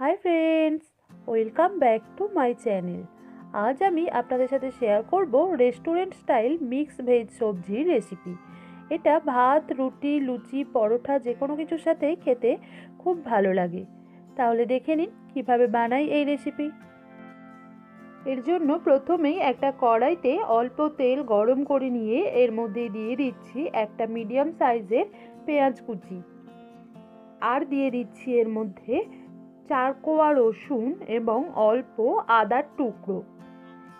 Hi friends, welcome back to my channel. আজ আমি আপনাদের সাথে শেয়ার করব রেস্টুরেন্ট স্টাইল মিক্স ভেজ সবজির রেসিপি। এটা ভাত, রুটি, লুচি, পরোটা যে কোনো কিছুর সাথে খেতে খুব ভালো লাগে। তাহলে দেখে নিন কীভাবে বানাই এই রেসিপি। এর জন্য প্রথমেই একটা কড়াইতে অল্প তেল গরম করে নিয়ে এর মধ্যে দিয়ে দিচ্ছি একটা মিডিয়াম সাইজের পেঁয়াজ কুচি। আর দিয়ে দিচ্ছি এর মধ্যে চার কোয়া রসুন এবং অল্প আদার টুকরো।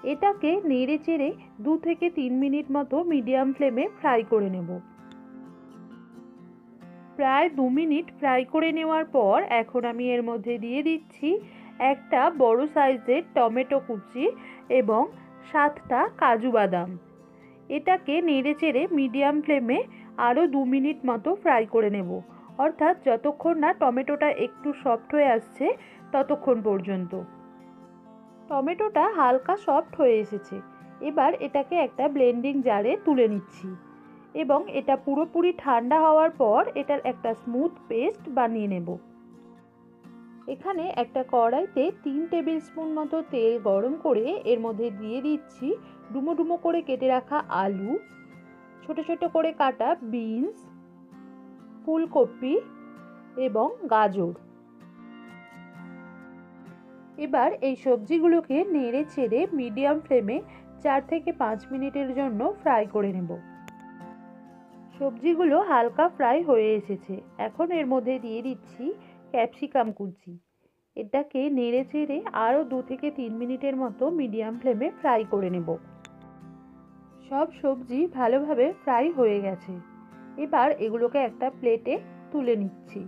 এটাকে নেড়ে চেড়ে দু থেকে তিন মিনিট মতো মিডিয়াম ফ্লেমে ফ্রাই করে নেব। প্রায় দু মিনিট ফ্রাই করে নেওয়ার পর এখন আমি এর মধ্যে দিয়ে দিচ্ছি একটা বড় সাইজের টমেটো কুচি এবং সাতটা কাজু বাদাম। এটাকে নেড়ে চেড়ে মিডিয়াম ফ্লেমে আরও দু মিনিট মতো ফ্রাই করে নেব। অর্থাৎ যতক্ষণ না টমেটোটা একটু সফট হয়ে আসছে, ততক্ষণ পর্যন্ত। টমেটোটা হালকা সফট হয়ে এসেছে। এবার এটাকে একটা ব্লেন্ডিং জারে তুলে নিচ্ছি এবং এটা পুরোপুরি ঠান্ডা হওয়ার পর এটার একটা স্মুথ পেস্ট বানিয়ে নেব। এখানে একটা কড়াইতে তিন টেবিল স্পুন মতো তেল গরম করে এর মধ্যে দিয়ে দিচ্ছি ডুমো ডুমো করে কেটে রাখা আলু, ছোট ছোট করে কাটা বিনস ফুলকপি এবং গাজর। এবার এই সবজিগুলোকে নেড়ে চেড়ে মিডিয়াম ফ্লেমে চার থেকে পাঁচ মিনিটের জন্য ফ্রাই করে নেব। সবজিগুলো হালকা ফ্রাই হয়ে এসেছে। এখন এর মধ্যে দিয়ে দিচ্ছি ক্যাপসিকাম কুচি। এটাকে নেড়ে চেড়ে আরও দু থেকে তিন মিনিটের মতো মিডিয়াম ফ্লেমে ফ্রাই করে নেব। সব সবজি ভালোভাবে ফ্রাই হয়ে গেছে। এবার এগুলোকে একটা প্লেটে তুলে নিচ্ছি।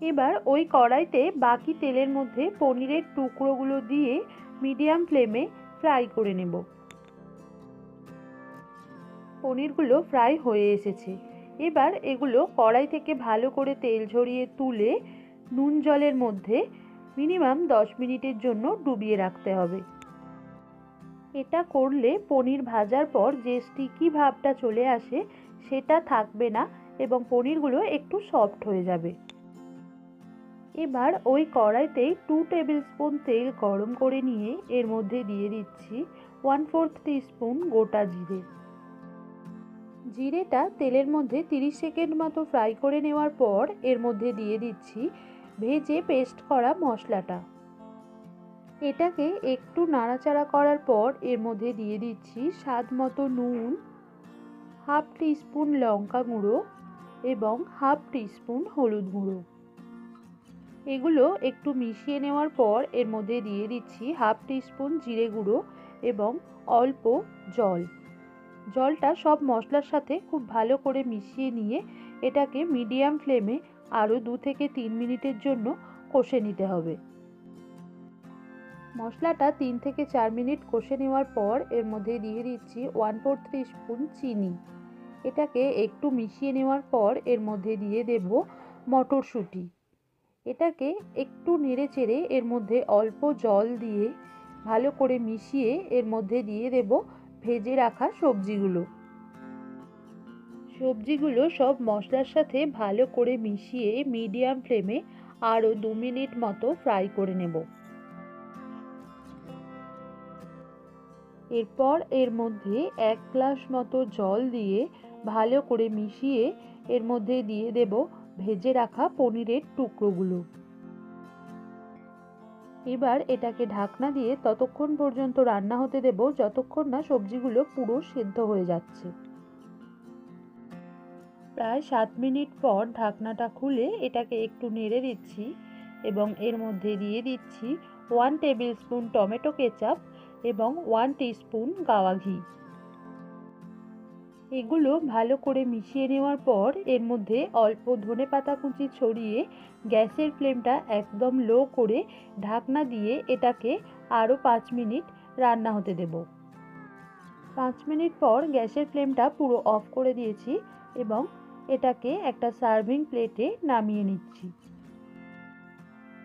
এবার ওই কড়াইতে বাকি তেলের মধ্যে পনিরের টুকরোগুলো দিয়ে মিডিয়াম ফ্লেমে ফ্রাই করে নেব। পনিরগুলো ফ্রাই হয়ে এসেছে। এবার এগুলো কড়াই থেকে ভালো করে তেল ঝরিয়ে তুলে নুন জলের মধ্যে মিনিমাম দশ মিনিটের জন্য ডুবিয়ে রাখতে হবে। এটা করলে পনির ভাজার পর যে স্টিকি ভাবটা চলে আসে, সেটা থাকবে না এবং পনিরগুলো একটু সফট হয়ে যাবে। এবার ওই কড়াইতেই টু টেবিল স্পুন তেল গরম করে নিয়ে এর মধ্যে দিয়ে দিচ্ছি ওয়ান ফোর্থ স্পুন গোটা জিরে। জিরেটা তেলের মধ্যে তিরিশ সেকেন্ড মতো ফ্রাই করে নেওয়ার পর এর মধ্যে দিয়ে দিচ্ছি ভেজে পেস্ট করা মশলাটা। এটাকে একটু নাড়াচাড়া করার পর এর মধ্যে দিয়ে দিচ্ছি স্বাদ মতো নুন, হাফ টিস্পুন লঙ্কা গুঁড়ো এবং হাফ টিস্পুন হলুদ গুঁড়ো। এগুলো একটু মিশিয়ে নেওয়ার পর এর মধ্যে দিয়ে দিচ্ছি হাফ টিস্পুন জিরে গুঁড়ো এবং অল্প জল। জলটা সব মশলার সাথে খুব ভালো করে মিশিয়ে নিয়ে এটাকে মিডিয়াম ফ্লেমে আরও দু থেকে তিন মিনিটের জন্য কষে নিতে হবে। মশলাটা তিন থেকে চার মিনিট কষে নেওয়ার পর এর মধ্যে দিয়ে দিচ্ছি ওয়ান ফোর থ্রি স্পুন চিনি। এটাকে একটু মিশিয়ে নেওয়ার পর এর মধ্যে দিয়ে দেব মটরশুঁটি। এটাকে একটু নেড়ে চেড়ে এর মধ্যে অল্প জল দিয়ে ভালো করে মিশিয়ে এর মধ্যে দিয়ে দেব ভেজে রাখা সবজিগুলো। সবজিগুলো সব মশলার সাথে ভালো করে মিশিয়ে মিডিয়াম ফ্লেমে আরও দু মিনিট মতো ফ্রাই করে নেব। এরপর এর মধ্যে এক গ্লাস মতো জল দিয়ে ভালো করে মিশিয়ে এর মধ্যে দিয়ে দেব ভেজে রাখা পনিরের টুকরোগুলো। এবার এটাকে ঢাকনা দিয়ে ততক্ষণ পর্যন্ত রান্না হতে দেব যতক্ষণ না সবজিগুলো পুরো সেদ্ধ হয়ে যাচ্ছে। প্রায় সাত মিনিট পর ঢাকনাটা খুলে এটাকে একটু নেড়ে দিচ্ছি এবং এর মধ্যে দিয়ে দিচ্ছি one tablespoon tomato ketchup এবং ওয়ান স্পুন গাওয়া ঘি। এগুলো ভালো করে মিশিয়ে নেওয়ার পর এর মধ্যে অল্প ধনে পাতা কুচি ছড়িয়ে গ্যাসের ফ্লেমটা একদম লো করে ঢাকনা দিয়ে এটাকে আরও পাঁচ মিনিট রান্না হতে দেব। পাঁচ মিনিট পর গ্যাসের ফ্লেমটা পুরো অফ করে দিয়েছি এবং এটাকে একটা সার্ভিং প্লেটে নামিয়ে নিচ্ছি।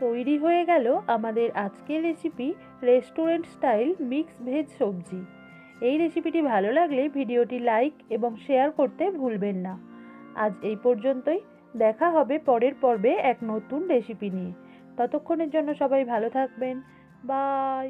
তৈরি হয়ে গেল আমাদের আজকের recipe restaurant style mix veg সবজি। এই রেসিপিটি ভালো লাগলে ভিডিওটি লাইক এবং শেয়ার করতে ভুলবেন না। আজ এই পর্যন্তই। দেখা হবে পরের পর্বে এক নতুন রেসিপি নিয়ে। ততক্ষণের জন্য সবাই ভালো থাকবেন। বাই